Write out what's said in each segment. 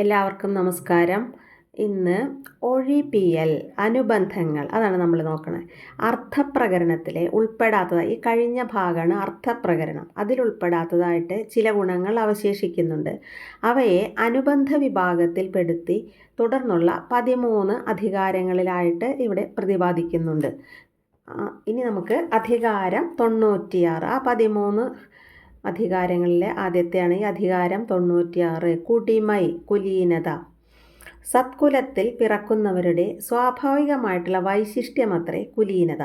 എല്ലാവർക്കും നമസ്കാരം. ഇന്ന് ഒഴിപിയൽ അനുബന്ധങ്ങൾ അതാണ് നമ്മൾ നോക്കുന്നത് അർത്ഥപ്രകരണത്തിലെ ഉൾപ്പെടാത്തത് ഈ കഴിഞ്ഞ ഭാഗമാണ് അർത്ഥപ്രകരണം. അതിലുൾപ്പെടാത്തതായിട്ട് ചില ഗുണങ്ങൾ അവശേഷിക്കുന്നുണ്ട്. അവയെ അനുബന്ധ വിഭാഗത്തിൽപ്പെടുത്തി തുടർന്നുള്ള പതിമൂന്ന് അധികാരങ്ങളിലായിട്ട് ഇവിടെ പ്രതിപാദിക്കുന്നുണ്ട്. ഇനി നമുക്ക് അധികാരം തൊണ്ണൂറ്റിയാറ് ആ പതിമൂന്ന് അധികാരങ്ങളിലെ ആദ്യത്തെയാണ് ഈ അധികാരം തൊണ്ണൂറ്റിയാറ്. കുടിമൈ കുലീനത. സത്കുലത്തിൽ പിറക്കുന്നവരുടെ സ്വാഭാവികമായിട്ടുള്ള വൈശിഷ്ട്യമത്രേ കുലീനത.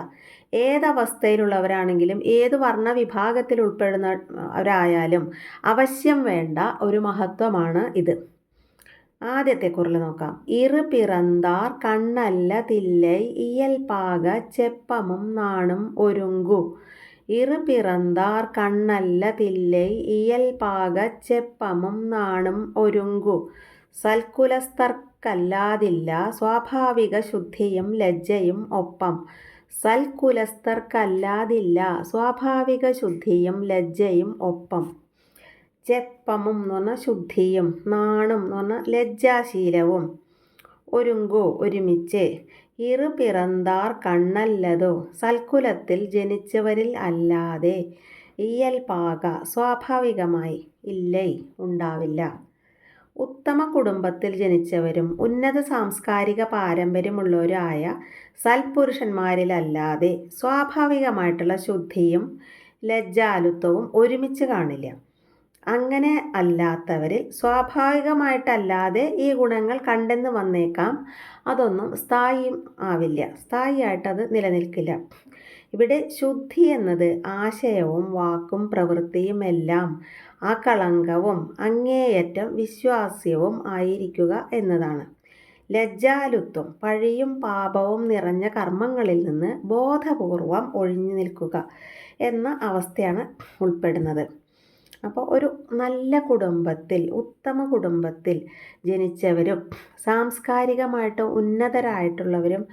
ഏതവസ്ഥയിലുള്ളവരാണെങ്കിലും ഏത് വർണ വിഭാഗത്തിൽ ഉൾപ്പെടുന്നവരായാലും അവശ്യം വേണ്ട ഒരു മഹത്വമാണ് ഇത്. ആദ്യത്തെ കുറിൽ നോക്കാം. ഇറ് പിറന്താർ കണ്ണല്ല തില്ലൈ ഇയൽ പാക ചെപ്പമും നാണും ഒരുങ്കു. ഇറ് പിറന്താർ കണ്ണല്ല തില്ലൈ ഇയൽ പാക ചെപ്പമും നാണും ഒരുങ്കു. സൽക്കുലസ്ഥർക്കല്ലാതില്ല സ്വാഭാവിക ശുദ്ധിയും ലജ്ജയും ഒപ്പം. സൽക്കുലസ്ഥർക്കല്ലാതില്ല സ്വാഭാവിക ശുദ്ധിയും ലജ്ജയും ഒപ്പം. ചെപ്പമും എന്ന് പറഞ്ഞാൽ ശുദ്ധിയും നാണും എന്ന് പറഞ്ഞാൽ ലജ്ജാശീലവും. ഒരുങ്കു ഒരുമിച്ച്. ഇറു പിറന്താർ കണ്ണല്ലതോ? സൽക്കുലത്തിൽ ജനിച്ചവരിൽ അല്ലാതെ ഇയൽ പാക സ്വാഭാവികമായി ഇല്ലേ ഉണ്ടാവില്ല. ഉത്തമ കുടുംബത്തിൽ ജനിച്ചവരും ഉന്നത സാംസ്കാരിക പാരമ്പര്യമുള്ളവരായ സൽപുരുഷന്മാരിലല്ലാതെ സ്വാഭാവികമായിട്ടുള്ള ശുദ്ധിയും ലജ്ജാലുത്വവും ഒരുമിച്ച് കാണില്ല. അങ്ങനെ അല്ലാത്തവരിൽ സ്വാഭാവികമായിട്ടല്ലാതെ ഈ ഗുണങ്ങൾ കണ്ടെന്ന് വന്നേക്കാം. അതൊന്നും സ്ഥായി ആവില്ല. അത് നിലനിൽക്കില്ല. ഇവിടെ ശുദ്ധി എന്നത് ആശയവും വാക്കും പ്രവൃത്തിയും എല്ലാം ആ കളങ്കവും അങ്ങേയറ്റം വിശ്വാസ്യവും ആയിരിക്കുക എന്നതാണ്. ലജ്ജാലുത്വം പഴിയും പാപവും നിറഞ്ഞ കർമ്മങ്ങളിൽ നിന്ന് ബോധപൂർവം ഒഴിഞ്ഞു നിൽക്കുക എന്ന അവസ്ഥയാണ് ഉൾപ്പെടുന്നത്. അപ്പോൾ ഒരു നല്ല കുടുംബത്തിൽ ഉത്തമ കുടുംബത്തിൽ ജനിച്ചവരും സാംസ്കാരികമായിട്ട് ഉന്നതരായിട്ടുള്ളവരും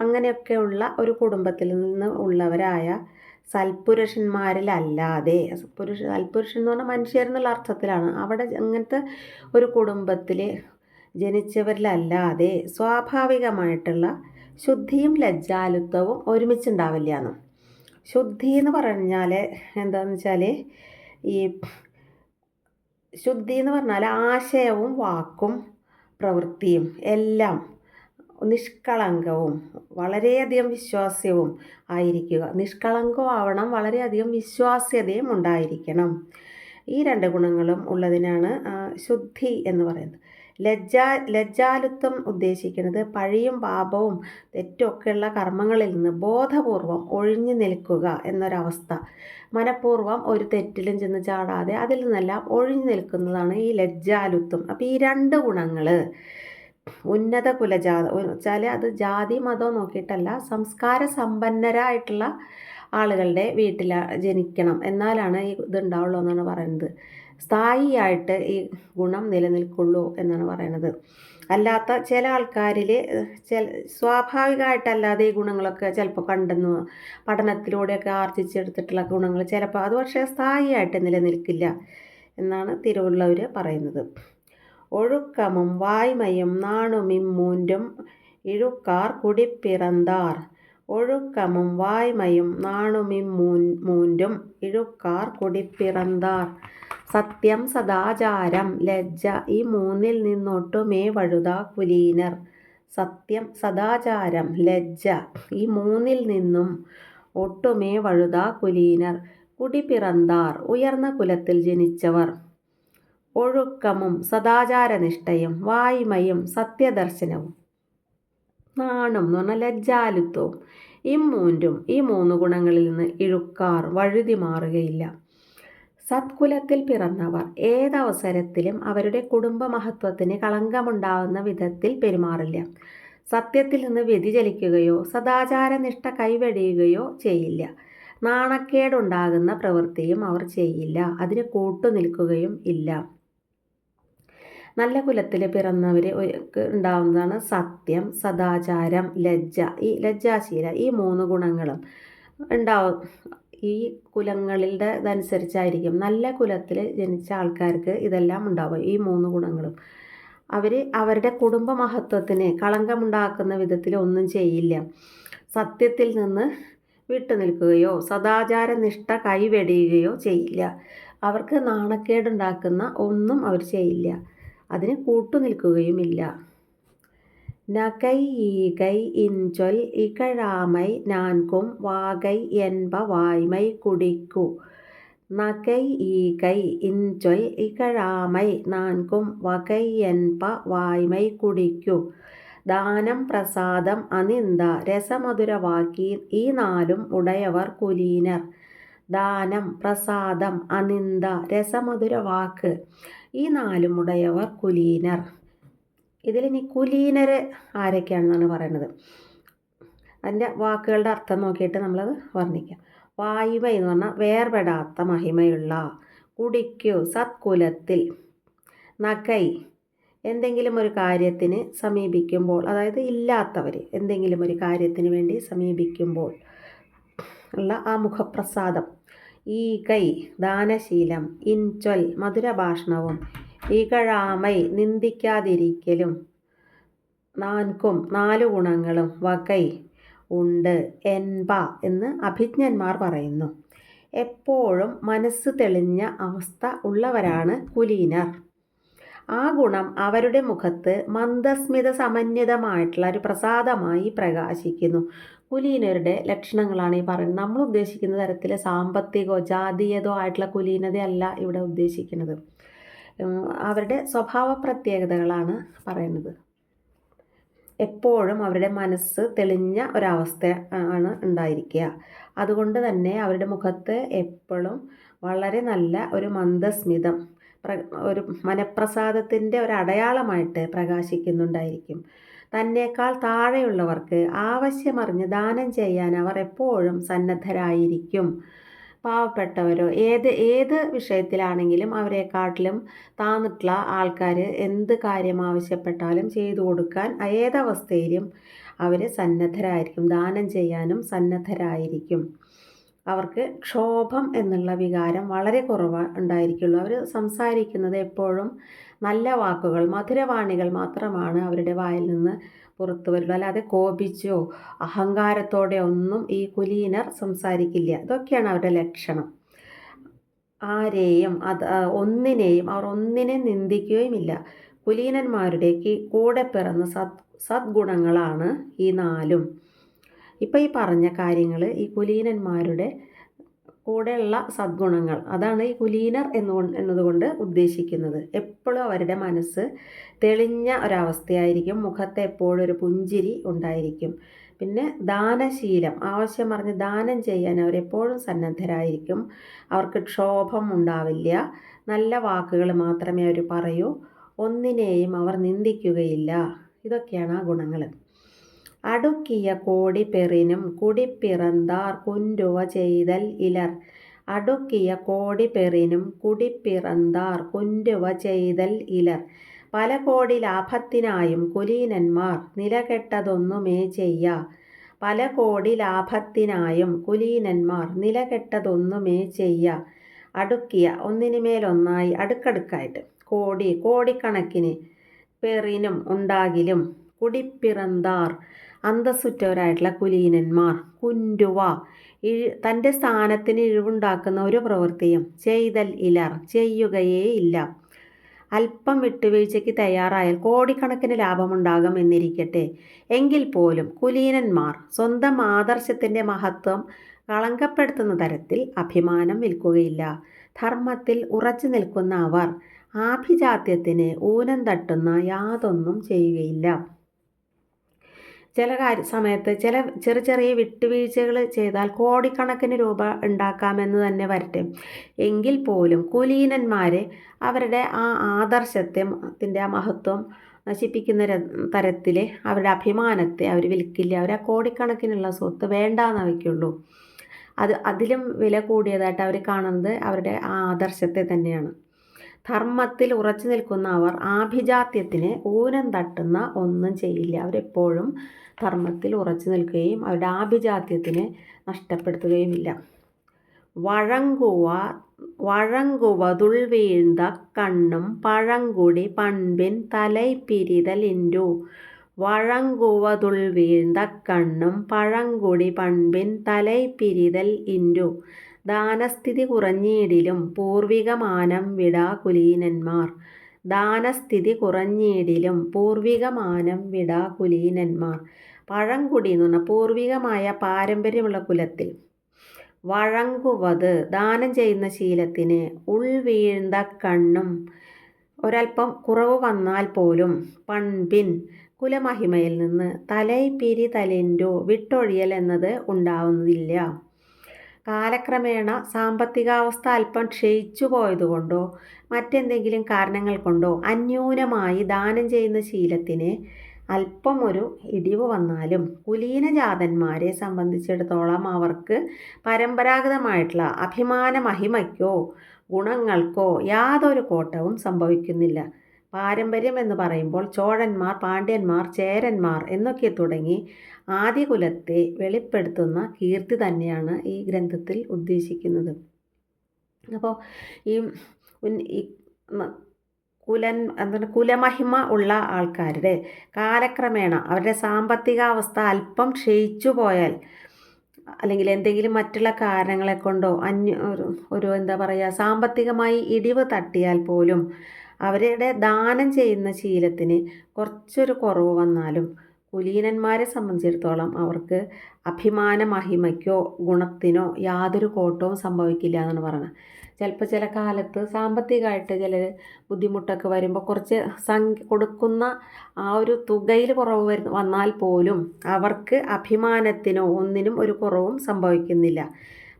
അങ്ങനെയൊക്കെയുള്ള ഒരു കുടുംബത്തിൽ നിന്ന് ഉള്ളവരായ സൽപുരുഷന്മാരിലല്ലാതെ പുരുഷ സൽപുരുഷൻ എന്ന് പറഞ്ഞാൽ മനുഷ്യർ എന്നുള്ള അർത്ഥത്തിലാണ്. അവിടെ അങ്ങനത്തെ ഒരു കുടുംബത്തിൽ ജനിച്ചവരിലല്ലാതെ സ്വാഭാവികമായിട്ടുള്ള ശുദ്ധിയും ലജ്ജാലുത്വവും ഒരുമിച്ചുണ്ടാവില്ല എന്ന്. ശുദ്ധി എന്ന് പറഞ്ഞാൽ എന്താണെന്ന് വെച്ചാൽ ഈ ശുദ്ധി എന്ന് പറഞ്ഞാൽ ആശയവും വാക്കും പ്രവൃത്തിയും എല്ലാം നിഷ്കളങ്കവും വളരെയധികം വിശ്വാസ്യവും ആയിരിക്കുക. നിഷ്കളങ്കമാവണം വളരെയധികം വിശ്വാസ്യതയും ഉണ്ടായിരിക്കണം. ഈ രണ്ട് ഗുണങ്ങളും ഉള്ളതിനാണ് ശുദ്ധി എന്ന് പറയുന്നത്. ലജ്ജാ ലജ്ജാലുത്വം ഉദ്ദേശിക്കുന്നത് പഴിയും പാപവും തെറ്റുമൊക്കെയുള്ള കർമ്മങ്ങളിൽ നിന്ന് ബോധപൂർവം ഒഴിഞ്ഞു നിൽക്കുക എന്നൊരവസ്ഥ. മനഃപൂർവം ഒരു തെറ്റിലും ചെന്ന് ചാടാതെ അതിൽ നിന്നെല്ലാം ഒഴിഞ്ഞു നിൽക്കുന്നതാണ് ഈ ലജ്ജാലുത്വം അപ്പോൾ ഈ രണ്ട് ഗുണങ്ങൾ ഉന്നത കുലജാത വെച്ചാൽ അത് ജാതി മതം നോക്കിയിട്ടല്ല സംസ്കാര സമ്പന്നരായിട്ടുള്ള ആളുകളുടെ വീട്ടിൽ ജനിക്കണം. എന്നാലാണ് ഈ ഇതുണ്ടാവുള്ളൂ എന്നാണ് പറയുന്നത്. സ്ഥായിയായിട്ട് ഈ ഗുണം നിലനിൽക്കുള്ളൂ എന്നാണ് പറയുന്നത്. അല്ലാത്ത ചില ആൾക്കാരിൽ ചില സ്വാഭാവികമായിട്ടല്ലാതെ ഈ ഗുണങ്ങളൊക്കെ ചിലപ്പോൾ കണ്ടെന്നു പഠനത്തിലൂടെയൊക്കെ ആർജിച്ചെടുത്തിട്ടുള്ള ഗുണങ്ങൾ ചിലപ്പോൾ അത് പക്ഷേ സ്ഥായിയായിട്ട് നിലനിൽക്കില്ല എന്നാണ് തിരുവുള്ളവർ പറയുന്നത്. ഒഴുക്കമും വായ്മയും നാണുമിമ്മൂന്റും മൂൻറും ഇഴുക്കാർ കുടിപ്പിറந்தாർ ஒழுக்கமும் வாய்மையும் நாணுமிம் മൂന്നും ഇഴുക്കാർ കുടിപ്പിറന്താർ. സത്യം സദാചാരം ലജ്ജ ഈ മൂന്നിൽ നിന്നൊട്ടുമേ വഴുതാ കുലീനർ. സത്യം സദാചാരം ലജ്ജ ഈ മൂന്നിൽ നിന്നും ഒട്ടുമേ വഴുതാ കുലീനർ. കുടിപ്പിറന്താർ ഉയർന്ന കുലത്തിൽ ജനിച്ചവർ. ഒഴുക്കമും സദാചാരനിഷ്ഠയും വായ്മയും സത്യദർശനവും. നാണം എന്ന് പറഞ്ഞാൽ ലജ്ജാലുത്വവും ഇമ്മൂന്റും ഈ മൂന്ന് ഗുണങ്ങളിൽ നിന്ന് ഇഴുക്കാർ വഴുതി മാറുകയില്ല. സത്കുലത്തിൽ പിറന്നവർ ഏതവസരത്തിലും അവരുടെ കുടുംബ മഹത്വത്തിന് കളങ്കമുണ്ടാവുന്ന വിധത്തിൽ പെരുമാറില്ല. സത്യത്തിൽ നിന്ന് വ്യതിചലിക്കുകയോ സദാചാരനിഷ്ഠ കൈവെടിയുകയോ ചെയ്യില്ല. നാണക്കേടുണ്ടാകുന്ന പ്രവൃത്തിയും അവർ ചെയ്യില്ല. അതിന് കൂട്ടുനിൽക്കുകയും ഇല്ല. നല്ല കുലത്തിൽ പിറന്നവർ ഉണ്ടാവുന്നതാണ് സത്യം സദാചാരം ലജ്ജ. ഈ ലജ്ജാശീല ഈ മൂന്ന് ഗുണങ്ങളും ഉണ്ടാവും ഈ കുലങ്ങളുടെ ഇതനുസരിച്ചായിരിക്കും നല്ല കുലത്തിൽ ജനിച്ച ആൾക്കാർക്ക് ഇതെല്ലാം ഉണ്ടാവും ഈ മൂന്ന് ഗുണങ്ങളും. അവർ അവരുടെ കുടുംബ മഹത്വത്തിന് കളങ്കമുണ്ടാക്കുന്ന വിധത്തിൽ ഒന്നും ചെയ്യില്ല. സത്യത്തിൽ നിന്ന് വിട്ടുനിൽക്കുകയോ സദാചാര നിഷ്ഠ കൈവെടിയുകയോ ചെയ്യില്ല. അവർക്ക് നാണക്കേടുണ്ടാക്കുന്ന ഒന്നും അവർ ചെയ്യില്ല. അതിന് കൂട്ടുനിൽക്കുകയുമില്ല നകൈ ഈകൈ ഇൻചൊൽ ഇകഴാമൈ നാൻകും വാകൈ என்ப വായ്മൈ കുടിക്കു നകൈ ഈകൈ ഇൻചൊൽ ഇകഴാമൈ നാൻകും വകൈ என்ப വായ്മൈ കുടിക്കു ദാനം പ്രസാദം അനിന്ദ രസമധുരവാക്കി ഈ നാലും ഉടയവർ കുലീനർ ദാനം പ്രസാദം അനിന്ദ രസമധുര വാക്ക്. ഈ നാലും ഉടയവർ കുലീനർ. ഇതിലിനി കുലീനർ ആരൊക്കെയാണെന്നാണ് പറയുന്നത്. അതിന്റെ വാക്കുകളുടെ അർത്ഥം നോക്കിയിട്ട് നമ്മളത് വർണിക്കാം. വായ്മ എന്ന് പറഞ്ഞാൽ വേർപെടാത്ത മഹിമയുള്ള കുടിക്കു സത്കുലത്തിൽ നകൈ എന്തെങ്കിലും ഒരു കാര്യത്തിന് സമീപിക്കുമ്പോൾ അതായത് ഇല്ലാത്തവർ എന്തെങ്കിലും ഒരു കാര്യത്തിന് വേണ്ടി സമീപിക്കുമ്പോൾ ഉള്ള ആ മുഖപ്രസാദം. ഈ കൈ ദാനശീലം ഇൻചൊൽ മധുരഭാഷണവും ഇകഴാമൈ നിന്ദിക്കാതിരിക്കലും നാൻകും നാല് ഗുണങ്ങളും വകൈ ഉണ്ട് എൻപ എന്ന് അഭിജ്ഞന്മാർ പറയുന്നു. എപ്പോഴും മനസ്സ് തെളിഞ്ഞ അവസ്ഥ ഉള്ളവരാണ് കുലീനർ. ആ ഗുണം അവരുടെ മുഖത്ത് മന്ദസ്മിത സമന്വിതമായിട്ടുള്ള ഒരു പ്രസാദമായി പ്രകാശിക്കുന്നു. കുലീനരുടെ ലക്ഷണങ്ങളാണ് ഈ പറയുന്നത്. നമ്മൾ ഉദ്ദേശിക്കുന്ന തരത്തിലെ സാമ്പത്തികോ ജാതീയതോ ആയിട്ടുള്ള കുലീനതയല്ല ഇവിടെ ഉദ്ദേശിക്കുന്നത്. അവരുടെ സ്വഭാവ പ്രത്യേകതകളാണ് പറയുന്നത്. എപ്പോഴും അവരുടെ മനസ്സ് തെളിഞ്ഞ ഒരവസ്ഥ ആണ് ഉണ്ടായിരിക്കുക. അതുകൊണ്ട് തന്നെ അവരുടെ മുഖത്ത് എപ്പോഴും വളരെ നല്ല ഒരു മന്ദസ്മിതം ഒരു മനപ്രസാദത്തിന്റെ ഒരു അടയാളമായിട്ട് പ്രകാശിക്കുന്നുണ്ടായിരിക്കും. തന്നേക്കാൾ താഴെയുള്ളവർക്ക് ആവശ്യമറിഞ്ഞ് ദാനം ചെയ്യാൻ അവർ എപ്പോഴും സന്നദ്ധരായിരിക്കും. പാവപ്പെട്ടവരോ ഏത് ഏത് വിഷയത്തിലാണെങ്കിലും അവരെക്കാട്ടിലും താന്നിട്ടുള്ള ആൾക്കാർ എന്ത് കാര്യം ആവശ്യപ്പെട്ടാലും ചെയ്തു കൊടുക്കാൻ ഏതവസ്ഥയിലും അവർ സന്നദ്ധരായിരിക്കും. ദാനം ചെയ്യാനും സന്നദ്ധരായിരിക്കും. അവർക്ക് ക്ഷോഭം എന്നുള്ള വികാരം വളരെ കുറവ് ഉണ്ടായിരിക്കുള്ളൂ. അവർ സംസാരിക്കുന്നത് എപ്പോഴും നല്ല വാക്കുകൾ മധുരവാണികൾ മാത്രമാണ് അവരുടെ വായിൽ നിന്ന് പുറത്തു വരുള്ളൂ അല്ലാതെ കോപിച്ചോ അഹങ്കാരത്തോടെ ഒന്നും ഈ കുലീനർ സംസാരിക്കില്ല. ഇതൊക്കെയാണ് അവരുടെ ലക്ഷണം. ആരെയും അത് ഒന്നിനെയും അവർ ഒന്നിനെ നിന്ദിക്കുകയുമില്ല. കുലീനന്മാരുടെ കൂടെ പിറന്ന സത് സദ്ഗുണങ്ങളാണ് ഈ നാലും. ഇപ്പം ഈ പറഞ്ഞ കാര്യങ്ങൾ ഈ കുലീനന്മാരുടെ കൂടെയുള്ള സദ്ഗുണങ്ങൾ. അതാണ് ഈ കുലീനർ എന്നു എന്നതുകൊണ്ട് ഉദ്ദേശിക്കുന്നത്. എപ്പോഴും അവരുടെ മനസ്സ് തെളിഞ്ഞ ഒരവസ്ഥയായിരിക്കും. മുഖത്ത് എപ്പോഴും ഒരു പുഞ്ചിരി ഉണ്ടായിരിക്കും. പിന്നെ ദാനശീലം. ആവശ്യം പറഞ്ഞ് ദാനം ചെയ്യാൻ അവരെപ്പോഴും സന്നദ്ധരായിരിക്കും. അവർക്ക് ക്ഷോഭം ഉണ്ടാവില്ല. നല്ല വാക്കുകൾ മാത്രമേ അവർ പറയൂ. ഒന്നിനെയും അവർ നിന്ദിക്കുകയില്ല. ഇതൊക്കെയാണ് ആ ഗുണങ്ങൾ. അടുക്കിയ കോടി പെറിനും കുടിപ്പിറന്താർ കുൻറുവ ചെയ്തൽ ഇലർ. അടുക്കിയ കോടി പെറിനും കുടിപ്പിറന്താർ കുൻറുവ ചെയ്തൽ ഇലർ. പല കോടി ലാഭത്തിനായും കുലീനന്മാർ നിലകെട്ടതൊന്നുമേ ചെയ്യ. പല കോടി ലാഭത്തിനായും കുലീനന്മാർ നിലകെട്ടതൊന്നുമേ ചെയ്യ. അടുക്കിയ ഒന്നിനുമേലൊന്നായി അടുക്കടുക്കായിട്ട്. കോടി കോടിക്കണക്കിന് പെറിനും ഉണ്ടാകിലും കുടിപ്പിറന്താർ അന്തസ്സുറ്റവരായിട്ടുള്ള കുലീനന്മാർ കുന്റുവ തന്റെ സ്ഥാനത്തിന് ഇഴിവുണ്ടാക്കുന്ന ഒരു പ്രവൃത്തിയും ചെയ്തൽ ഇലർ ചെയ്യുകയേ ഇല്ല. അല്പം വിട്ടുവീഴ്ചയ്ക്ക് തയ്യാറായാൽ കോടിക്കണക്കിന് ലാഭമുണ്ടാകും എന്നിരിക്കട്ടെ. എങ്കിൽ പോലും കുലീനന്മാർ സ്വന്തം ആദർശത്തിന്റെ മഹത്വം കളങ്കപ്പെടുത്തുന്ന തരത്തിൽ അഭിമാനം വിൽക്കുകയില്ല. ധർമ്മത്തിൽ ഉറച്ചു നിൽക്കുന്ന അവർ ആഭിജാത്യത്തിന് ഊനം തട്ടുന്ന യാതൊന്നും ചെയ്യുകയില്ല. ചില കാര്യ സമയത്ത് ചില ചെറിയ ചെറിയ വിട്ടുവീഴ്ചകൾ ചെയ്താൽ കോടിക്കണക്കിന് രൂപ ഉണ്ടാക്കാമെന്ന് തന്നെ വരട്ടെ. എങ്കിൽ പോലും കുലീനന്മാരെ അവരുടെ ആ ആദർശത്തെ ആ മഹത്വം നശിപ്പിക്കുന്ന തരത്തിൽ അവരുടെ അഭിമാനത്തെ അവർ വിൽക്കില്ല. അവർ ആ കോടിക്കണക്കിനുള്ള സ്വത്ത് വേണ്ടാന്ന് വയ്ക്കുള്ളൂ അത് അതിലും വില കൂടിയതായിട്ട് അവർ കാണുന്നത് അവരുടെ ആ ആദർശത്തെ തന്നെയാണ്. ധർമ്മത്തിൽ ഉറച്ചു നിൽക്കുന്ന അവർ ആഭിജാത്യത്തിന് ഊനം തട്ടുന്ന ഒന്നും ചെയ്യില്ല. അവരെപ്പോഴും ധർമ്മത്തിൽ ഉറച്ചു നിൽക്കുകയും അവരുടെ ആഭിജാത്യത്തിനെ നഷ്ടപ്പെടുത്തുകയുമില്ല. വഴങ്കുവ വഴങ്കുവതുൾ വീഴ്ന്ന കണ്ണും പഴങ്കുടി പൺപിൻ തലൈപ്പിരിതലിന്റു വഴങ്കുവതുൾ വീഴ്ന്ന കണ്ണും പഴങ്കുടി പൺപിൻ തലൈപ്പിരിതൽ ഇന്റു. ദാനസ്ഥിതി കുറഞ്ഞീടിലും പൂർവികമാനം വിടാകുലീനന്മാർ. വിടാ കുലീനന്മാർ ദാനസ്ഥിതി കുറഞ്ഞീടിലും പൂർവികമാനം വിടാകുലീനന്മാർ. വിടാ കുലീനന്മാർ പഴങ്കുടി എന്ന് പറഞ്ഞാൽ പൂർവികമായ പാരമ്പര്യമുള്ള കുലത്തിൽ വഴങ്ങുവത് ദാനം ചെയ്യുന്ന ശീലത്തിന് ഉൾവീഴ്ന്ന കണ്ണും ഒരൽപ്പം കുറവ് വന്നാൽ പോലും പൺപിൻ കുലമഹിമയിൽ നിന്ന് തലൈപ്പിരി തലിന്റെ വിട്ടൊഴിയൽ എന്നത് ഉണ്ടാവുന്നില്ല. കാലക്രമേണ സാമ്പത്തികാവസ്ഥ അല്പം ക്ഷയിച്ചു പോയതുകൊണ്ടോ മറ്റെന്തെങ്കിലും കാരണങ്ങൾ കൊണ്ടോ അന്യൂനമായി ദാനം ചെയ്യുന്ന ശീലത്തിന് അല്പം ഒരു ഇടിവ് വന്നാലും കുലീനജാതന്മാരെ സംബന്ധിച്ചിടത്തോളം അവർക്ക് പരമ്പരാഗതമായിട്ടുള്ള അഭിമാന മഹിമയ്ക്കോ ഗുണങ്ങൾക്കോ യാതൊരു കോട്ടവും സംഭവിക്കുന്നില്ല. പാരമ്പര്യം എന്ന് പറയുമ്പോൾ ചോഴന്മാർ പാണ്ഡ്യന്മാർ ചേരന്മാർ എന്നൊക്കെ തുടങ്ങി ആദികുലത്തെ വെളിപ്പെടുത്തുന്ന കീർത്തി തന്നെയാണ് ഈ ഗ്രന്ഥത്തിൽ ഉദ്ദേശിക്കുന്നത്. അപ്പോൾ ഈ കുലൻ എന്താണ് കുലമഹിമ ഉള്ള ആൾക്കാരുടെ കാലക്രമേണ അവരുടെ സാമ്പത്തികാവസ്ഥ അല്പം ക്ഷയിച്ചു പോയാൽ അല്ലെങ്കിൽ എന്തെങ്കിലും മറ്റുള്ള കാരണങ്ങളെ കൊണ്ടോ അന്യ ഒരു എന്താ പറയുക സാമ്പത്തികമായി ഇടിവ് തട്ടിയാൽ പോലും അവരുടെ ദാനം ചെയ്യുന്ന ശീലത്തിന് കുറച്ചൊരു കുറവ് വന്നാലും കുലീനന്മാരെ സംബന്ധിച്ചിടത്തോളം അവർക്ക് അഭിമാന മഹിമയ്ക്കോ ഗുണത്തിനോ യാതൊരു കോട്ടവും സംഭവിക്കില്ല എന്നാണ് പറയുന്നത്. ചിലപ്പോൾ ചില കാലത്ത് സാമ്പത്തികമായിട്ട് ചില ബുദ്ധിമുട്ടൊക്കെ വരുമ്പോൾ കുറച്ച് സംഖ്യ കൊടുക്കുന്ന ആ ഒരു തുകയിൽ കുറവ് വരുന്ന വന്നാൽ പോലും അവർക്ക് അഭിമാനത്തിനോ ഒന്നിനും ഒരു കുറവും സംഭവിക്കുന്നില്ല.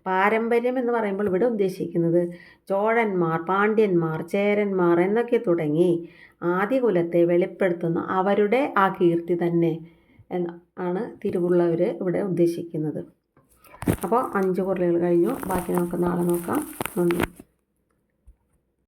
പാരമ്പര്യം എന്ന് പറയുമ്പോൾ ഇവിടെ ഉദ്ദേശിക്കുന്നത് ചോഴന്മാർ പാണ്ഡ്യന്മാർ ചേരന്മാർ എന്നൊക്കെ തുടങ്ങി ആദ്യകുലത്തെ വെളിപ്പെടുത്തുന്ന അവരുടെ ആ കീർത്തി തന്നെ ആണ് തിരുവുള്ളവർ ഇവിടെ ഉദ്ദേശിക്കുന്നത്. അപ്പോൾ അഞ്ച് കുറലുകൾ കഴിഞ്ഞു. ബാക്കി നമുക്ക് നാളെ നോക്കാം. നന്ദി.